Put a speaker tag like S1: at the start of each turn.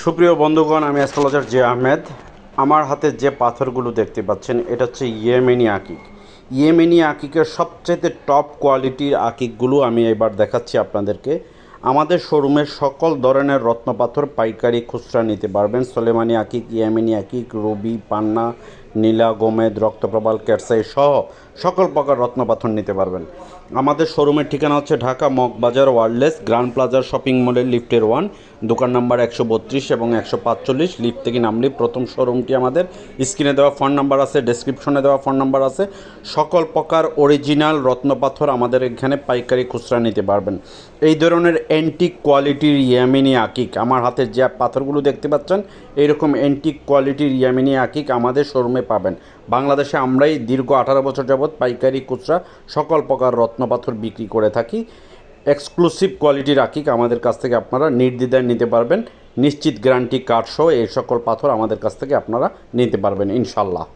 S1: সুপ্রিয় বন্ধুগণ, আমি অ্যাস্ট্রোলজার জে আহমেদ। আমার হাতে যে পাথরগুলো দেখতে পাচ্ছেন, এটা হচ্ছে ইয়েমেনি আকিক। ইয়েমেনি আকিকের সবচেয়ে টপ কোয়ালিটির আকিকগুলো আমি এবার দেখাচ্ছি আপনাদেরকে। আমাদের শোরুমের সকল ধরনের রত্নপাথর, পাইকারি খুচরা নিতে পারবেন। সোলেমানি আকিক, ইয়েমেনি আকিক, রবি, পান্না নীলা, গোমেদ, রক্তপ্রবাল ক্যাটসাই সহ সকল প্রকার রত্নপাথর নিতে পারবেন। আমাদের শোরুমের ঠিকানা হচ্ছে ঢাকা মগবাজার ওয়ার্ল্ডলেস গ্র্যান্ড প্লাজার শপিং মলের লিফটের ওয়ান, দোকান নাম্বার একশো বত্রিশ এবং একশো পাঁচচল্লিশ। লিফট থেকে নামলে প্রথম শোরুমটি আমাদের। স্ক্রিনে দেওয়া ফোন নাম্বার আছে, ডেসক্রিপশনে দেওয়া ফোন নাম্বার আছে। সকল প্রকার অরিজিনাল রত্নপাথর আমাদের এখানে পাইকারি খুচরা নিতে পারবেন। এই ধরনের অ্যান্টিক কোয়ালিটির ইয়ামিনি আকিক, আমার হাতে যে পাথরগুলো দেখতে পাচ্ছেন, এইরকম অ্যান্টিক কোয়ালিটির ইয়ামিনি আকিক আমাদের শোরুমে পাবেন। বাংলাদেশে আমরাই দীর্ঘ আঠারো বছর যাবৎ পাইকারি খুচরা সকল প্রকার রত্নপাথর বিক্রি করে থাকি। এক্সক্লুসিভ কোয়ালিটির আকিক আমাদের কাছ থেকে আপনারা নির্দ্বিধায় নিতে পারবেন। নিশ্চিত গ্যারান্টি কার্ড সহ এই সকল পাথর আমাদের কাছ থেকে আপনারা নিতে পারবেন ইনশাল্লাহ